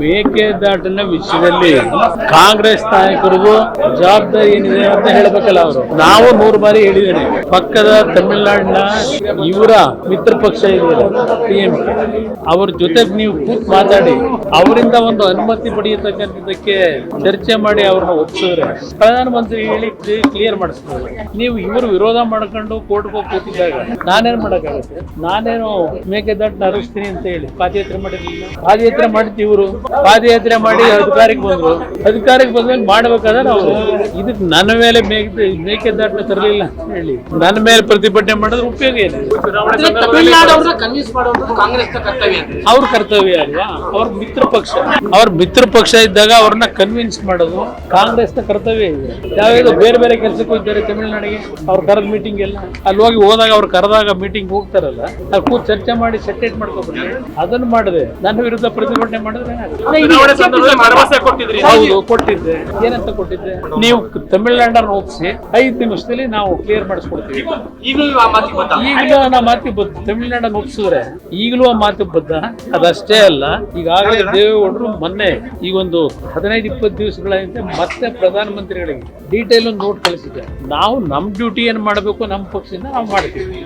ಮೇಕೆದಾಟಿನ ವಿಷಯದಲ್ಲಿ ಕಾಂಗ್ರೆಸ್ ನಾಯಕರಿಗೂ ಜವಾಬ್ದಾರಿ ಏನಿದೆ ಅಂತ ಹೇಳಬೇಕಲ್ಲ ಅವರು. ನಾವು ನೂರು ಬಾರಿ ಹೇಳಿದ್ದೇನೆ. ಪಕ್ಕದ ತಮಿಳುನಾಡಿನ ಇವರ ಮಿತ್ರ ಪಕ್ಷ ಇದೆಯಲ್ಲ ಟಿಎಂಕೆ ಅವ್ರ ಜೊತೆಗೆ ನೀವು ಕೂತ್ ಮಾತಾಡಿ. ಅವರಿಂದ ಒಂದು ಅನುಮತಿ ಪಡೆಯತಕ್ಕಂಥದ್ದಕ್ಕೆ ಚರ್ಚೆ ಮಾಡಿ ಅವ್ರನ್ನ ಒಪ್ಸಿದ್ರೆ ಪ್ರಧಾನಮಂತ್ರಿ ಹೇಳಿ ಕ್ಲಿಯರ್ ಮಾಡಿಸ್ತಾರೆ. ನೀವು ಇವರು ವಿರೋಧ ಮಾಡ್ಕೊಂಡು ಕೋರ್ಟ್ಗೆ ಹೋಗಿ ಕೂತಿದ್ದಾಗ ನಾನೇನ್ ಮಾಡಕ್ಕಾಗುತ್ತೆ? ನಾನೇನು ಮೇಕೆದಾಟ್ ಅರಸ್ತೀನಿ ಅಂತ ಹೇಳಿ ಪಾದಯಾತ್ರೆ ಮಾಡಿರ್ಲಿಲ್ಲ. ಪಾದಯಾತ್ರೆ ಮಾಡಿದ್ದು ಇವರು. ಪಾದಯಾತ್ರೆ ಮಾಡಿ ಅಧಿಕಾರಕ್ಕೆ ಬಂದ್ರು. ಅಧಿಕಾರಕ್ಕೆ ಬಂದ್ಮೇಲೆ ಮಾಡ್ಬೇಕಾದ್ರೆ ಅವರು ಇದಕ್ಕೆ ನನ್ನ ಮೇಲೆ ಮೇಕೆ ಮೇಕೆದಾಟನ ತರಲಿಲ್ಲ ಹೇಳಿ. ನನ್ನ ಮೇಲೆ ಪ್ರತಿಭಟನೆ ಮಾಡಿದ್ರೆ ಉಪಯೋಗ ಏನು ಕಾಂಗ್ರೆಸ್ ಅವ್ರ ಕರ್ತವ್ಯ ಅಲ್ವಾ? ಅವ್ರ ಮಿತ್ರ ಪಕ್ಷ. ಅವ್ರ ಮಿತ್ರ ಪಕ್ಷ ಇದ್ದಾಗ ಅವ್ರನ್ನ ಕನ್ವಿನ್ಸ್ ಮಾಡೋದು ಕಾಂಗ್ರೆಸ್ನ ಕರ್ತವ್ಯ ಇದೆ. ಯಾವ್ದು ಬೇರೆ ಬೇರೆ ಕೆಲಸಕ್ಕೆ ಹೋಗ್ತಾರೆ ತಮಿಳುನಾಡಿಗೆ. ಅವ್ರು ಕರೆದ ಮೀಟಿಂಗ್ ಎಲ್ಲ. ಅಲ್ಲಿ ಹೋಗಿ ಹೋದಾಗ ಅವ್ರು ಕರೆದಾಗ ಮೀಟಿಂಗ್ ಹೋಗ್ತಾರಲ್ಲ ಅಲ್ಲಿ ಕೂತ್ ಚರ್ಚೆ ಮಾಡಿ ಸೆಟೇಟ್ ಮಾಡ್ಕೋಬೇಕು ಅದನ್ನು ಮಾಡಿದೆ ನನ್ನ ವಿರುದ್ಧ ಪ್ರತಿಭಟನೆ ಮಾಡಿದ್ರೆ ಭರವಸೆ ಕೊಟ್ಟಿದ್ರಿ. ಹೌದು ಕೊಟ್ಟಿದ್ದೆ. ಏನಂತ ಕೊಟ್ಟಿದ್ದೆ? ನೀವು ತಮಿಳುನಾಡನ್ನ ಒಪ್ಪಿಸಿ ಐದು ನಿಮಿಷದಲ್ಲಿ ನಾವು ಕ್ಲಿಯರ್ ಮಾಡಿಸ್ಕೊಡ್ತೀವಿ. ಈಗಲೂ ಆ ಮಾತಿ ಬಂದ ಈಗಲೂ ಮಾತಿ ಬದ್ಧ ತಮಿಳುನಾಡನ್ನು ಒಪ್ಸಿದ್ರೆ ಈಗಲೂ ಆ ಮಾತು ಬದ್ಧ ಅದಷ್ಟೇ ಅಲ್ಲ ಈಗಾಗಲೇ ದೇವೇಗೌಡರು ಮೊನ್ನೆ ಈ ಒಂದು ಹದಿನೈದು ಇಪ್ಪತ್ತು ದಿವಸಗಳ ಹಿಂದೆ ಮತ್ತೆ ಪ್ರಧಾನಮಂತ್ರಿಗಳಿಗೆ ಡೀಟೇಲ್ ಒಂದು ನೋಟ್ ಕಳಿಸಿದ್ದಾರೆ. ನಾವು ನಮ್ಮ ಡ್ಯೂಟಿ ಏನ್ ಮಾಡಬೇಕು ನಮ್ಮ ಪಕ್ಷದಿಂದ ನಾವು ಮಾಡ್ತೀವಿ.